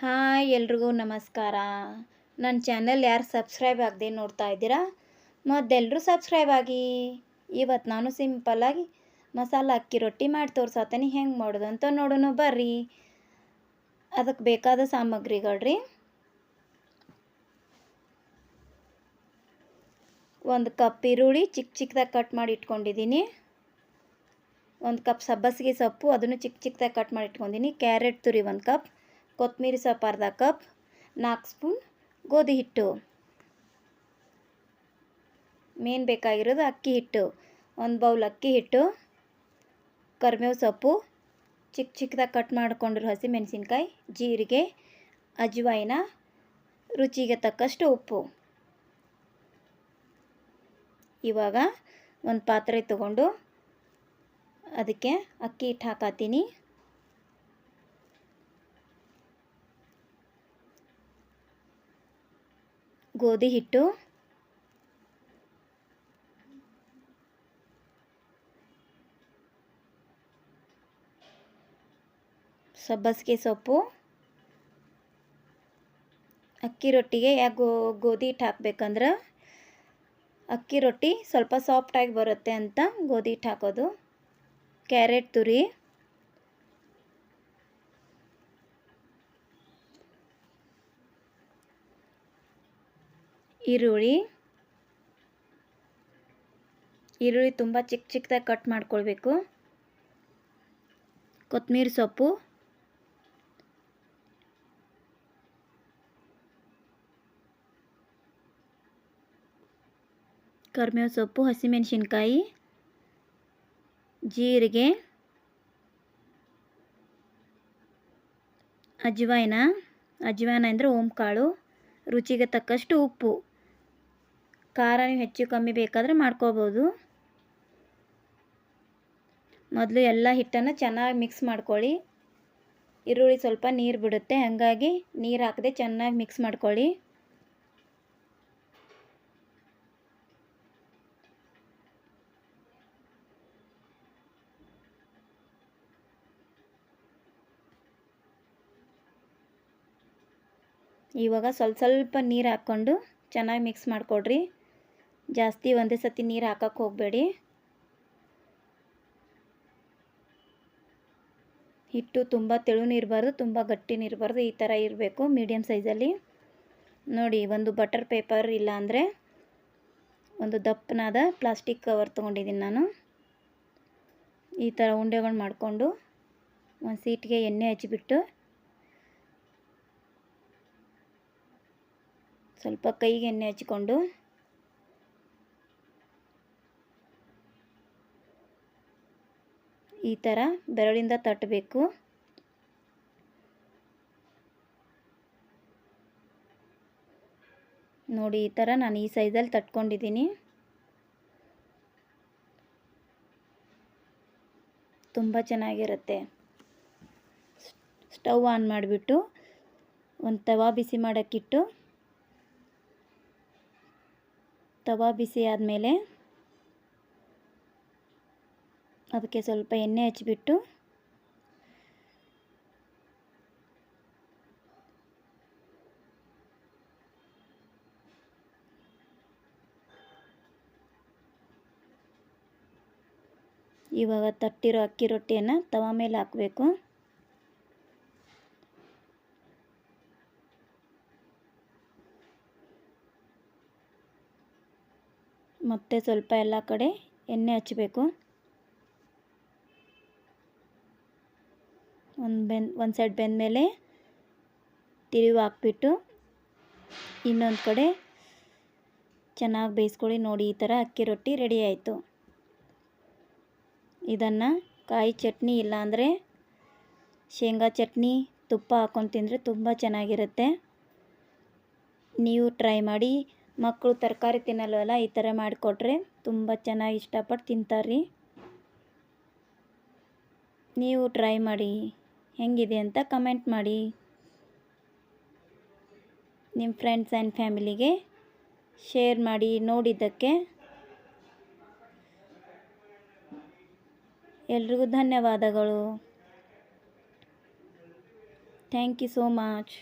Hi ಎಲ್ರಿಗೂ ನಮಸ್ಕಾರ. ನನ್ನ ಚಾನಲ್ ಯಾರು ಸಬ್ಸ್ಕ್ರೈಬ್ ಆಗದೆ ನೋಡ್ತಾ ಇದ್ದೀರಾ? ಮೊದಲೆಲ್ಲರೂ ಸಬ್ಸ್ಕ್ರೈಬ್ ಆಗಿ. ಇವತ್ತು ನಾನು ಸಿಂಪಲ್ಲಾಗಿ ಮಸಾಲ ಅಕ್ಕಿ ರೊಟ್ಟಿ ಮಾಡಿ ತೋರ್ಸತ್ತೀನಿ ಹೆಂಗೆ ಮಾಡೋದು ಅಂತ ನೋಡೋಣ ಬರ್ರಿ. ಅದಕ್ಕೆ ಬೇಕಾದ ಸಾಮಗ್ರಿಗಳ್ರಿ. ಒಂದು ಕಪ್ ಈರುಳ್ಳಿ ಚಿಕ್ಕ ಚಿಕ್ಕದಾಗಿ ಕಟ್ ಮಾಡಿ ಇಟ್ಕೊಂಡಿದ್ದೀನಿ ಒಂದು ಕಪ್ ಸಬ್ಬಸಿಗೆ ಸೊಪ್ಪು, ಅದನ್ನು ಚಿಕ್ಕ ಚಿಕ್ಕದಾಗಿ ಕಟ್ ಮಾಡಿ ಇಟ್ಕೊಂಡಿದ್ದೀನಿ ಕ್ಯಾರೆಟ್ ತುರಿ ಒಂದು ಕಪ್. ಕೊತ್ತಂಬರಿ ಸೊಪ್ಪು ಅರ್ಧ ಕಪ್, ನಾಲ್ಕು ಸ್ಪೂನ್ ಗೋಧಿ ಹಿಟ್ಟು. ಮೇನ್ ಬೇಕಾಗಿರೋದು ಅಕ್ಕಿ ಹಿಟ್ಟು. ಒಂದು ಬೌಲ್ ಅಕ್ಕಿ ಹಿಟ್ಟು ಕರಿಬೇವು ಸೊಪ್ಪು ಚಿಕ್ಕ ಚಿಕ್ಕದಾಗಿ ಕಟ್ ಮಾಡಿಕೊಂಡಿರೋ ಹಸಿ ಮೆಣಸಿನ್ಕಾಯಿ ಜೀರಿಗೆ, ಅಜ್ವಾಯಿನ, ರುಚಿಗೆ ತಕ್ಕಷ್ಟು ಉಪ್ಪು. ಇವಾಗ ಒಂದು ಪಾತ್ರೆ ತಗೊಂಡು ಅದಕ್ಕೆ ಅಕ್ಕಿ ಹಿಟ್ಟು ಹಾಕತ್ತೀನಿ. ಗೋಧಿ ಹಿಟ್ಟು. ಸಬ್ಬಸಿಗೆ ಸೊಪ್ಪು. ಅಕ್ಕಿ ರೊಟ್ಟಿಗೆ ಯಾಕೆ ಗೋ, ಗೋಧಿ ಹಿಟ್ಟು ಹಾಕ್ಬೇಕಂದ್ರೆ? ಅಕ್ಕಿ ರೊಟ್ಟಿ ಸ್ವಲ್ಪ ಸಾಫ್ಟಾಗಿ ಬರುತ್ತೆ ಅಂತ ಗೋಧಿ ಹಿಟ್ಟು ಹಾಕೋದು. ಕ್ಯಾರೆಟ್ ತುರಿ. ಈರುಳ್ಳಿ. ಈರುಳ್ಳಿ ತುಂಬ ಚಿಕ್ಕ ಚಿಕ್ಕದಾಗಿ ಕಟ್ ಮಾಡ್ಕೊಳ್ಬೇಕು. ಕೊತ್ತಂಬರಿ ಸೊಪ್ಪು. ಕರಿಬೇವು ಸೊಪ್ಪು, ಹಸಿಮೆಣಸಿನ್ಕಾಯಿ, ಜೀರಿಗೆ, ಅಜ್ವಾಯಿನ. ಅಜ್ವಾಯಿನ ಅಂದರೆ ಓಂಕಾಳು. ರುಚಿಗೆ ತಕ್ಕಷ್ಟು ಉಪ್ಪು. ಖಾರ ನೀವು ಹೆಚ್ಚು ಕಮ್ಮಿ ಬೇಕಾದರೆ ಮಾಡ್ಕೋಬೋದು. ಮೊದಲು ಎಲ್ಲ ಹಿಟ್ಟನ್ನು ಚೆನ್ನಾಗಿ ಮಿಕ್ಸ್ ಮಾಡ್ಕೊಳ್ಳಿ. ಈರುಳ್ಳಿ ಸ್ವಲ್ಪ ನೀರು ಬಿಡುತ್ತೆ, ಹಾಗಾಗಿ ನೀರು ಹಾಕದೆ ಚೆನ್ನಾಗಿ ಮಿಕ್ಸ್ ಮಾಡ್ಕೊಳ್ಳಿ. ಇವಾಗ ಸ್ವಲ್ಪ ಸ್ವಲ್ಪ ನೀರು ಹಾಕ್ಕೊಂಡು ಚೆನ್ನಾಗಿ ಮಿಕ್ಸ್ ಮಾಡಿಕೊಡ್ರಿ. ಜಾಸ್ತಿ ಒಂದೇ ಸತಿ ನೀರು ಹಾಕಕ್ಕೆ ಹೋಗಬೇಡಿ. ಹಿಟ್ಟು ತುಂಬ ತೆಳುನೂ ಇರಬಾರ್ದು ತುಂಬ ಗಟ್ಟಿನೂ ಇರಬಾರ್ದು ಈ ಥರ ಇರಬೇಕು ಮೀಡಿಯಮ್ ಸೈಜಲ್ಲಿ ನೋಡಿ, ಒಂದು ಬಟರ್ ಪೇಪರ್ ಇಲ್ಲ ಅಂದರೆ ಒಂದು ದಪ್ಪನಾದ ಪ್ಲಾಸ್ಟಿಕ್ ಕವರ್ ತೊಗೊಂಡಿದ್ದೀನಿ ನಾನು. ಈ ಥರ ಉಂಡೆಗಳು ಮಾಡಿಕೊಂಡು ಒಂದು ಸೀಟ್ಗೆ ಎಣ್ಣೆ ಹಚ್ಚಿಬಿಟ್ಟು ಸ್ವಲ್ಪ ಕೈಗೆ ಎಣ್ಣೆ ಹಚ್ಕೊಂಡು ಈ ಥರ ಬೆರಳಿಂದ ತಟ್ಟಬೇಕು. ನೋಡಿ ಈ ಥರ ನಾನು ಈ ಸೈಜಲ್ಲಿ ತಟ್ಕೊಂಡಿದ್ದೀನಿ. ತುಂಬ ಚೆನ್ನಾಗಿರುತ್ತೆ. ಸ್ಟವ್ ಆನ್ ಮಾಡಿಬಿಟ್ಟು ಒಂದು ತವಾ ಬಿಸಿ ಮಾಡೋಕ್ಕಿಟ್ಟು, ತವಾ ಬಿಸಿ ಆದಮೇಲೆ ಅದಕ್ಕೆ ಸ್ವಲ್ಪ ಎಣ್ಣೆ ಹಚ್ಚಿಬಿಟ್ಟು ಇವಾಗ ತಟ್ಟಿರೋ ಅಕ್ಕಿ ರೊಟ್ಟಿಯನ್ನು ತವ ಮೇಲೆ ಹಾಕಬೇಕು. ಮತ್ತೆ ಸ್ವಲ್ಪ ಎಲ್ಲ ಕಡೆ ಎಣ್ಣೆ ಹಚ್ಚಬೇಕು ಒಂದು ಬೆನ್, ಒಂದು ಸೈಡ್ ಬೆಂದ ಮೇಲೆ ತಿರುವು ಹಾಕ್ಬಿಟ್ಟು ಇನ್ನೊಂದು ಕಡೆ ಚೆನ್ನಾಗಿ ಬೇಯಿಸ್ಕೊಳ್ಳಿ. ನೋಡಿ, ಈ ಥರ ಅಕ್ಕಿ ರೊಟ್ಟಿ ರೆಡಿ ಆಯಿತು. ಇದನ್ನು ಕಾಯಿ ಚಟ್ನಿ ಇಲ್ಲಾಂದರೆ ಶೇಂಗಾ ಚಟ್ನಿ, ತುಪ್ಪ ಹಾಕ್ಕೊಂಡು ತಿಂದರೆ ತುಂಬ ಚೆನ್ನಾಗಿರುತ್ತೆ. ನೀವು ಟ್ರೈ ಮಾಡಿ. ಮಕ್ಕಳು ತರಕಾರಿ ತಿನ್ನಲ್ವಲ್ಲ, ಈ ಥರ ಮಾಡಿಕೊಟ್ರೆ ತುಂಬ ಚೆನ್ನಾಗಿ ಇಷ್ಟಪಟ್ಟು ತಿಂತಾರೆ ನೀವು ಟ್ರೈ ಮಾಡಿ. ಹೆಂಗಿದೆ ಅಂತ ಕಮೆಂಟ್ ಮಾಡಿ. ನಿಮ್ಮ ಫ್ರೆಂಡ್ಸ್ ಆ್ಯಂಡ್ ಫ್ಯಾಮಿಲಿಗೆ ಶೇರ್ ಮಾಡಿ ನೋಡಿದ್ದಕ್ಕೆ. ಎಲ್ರಿಗೂ ಧನ್ಯವಾದಗಳು. Thank you so much.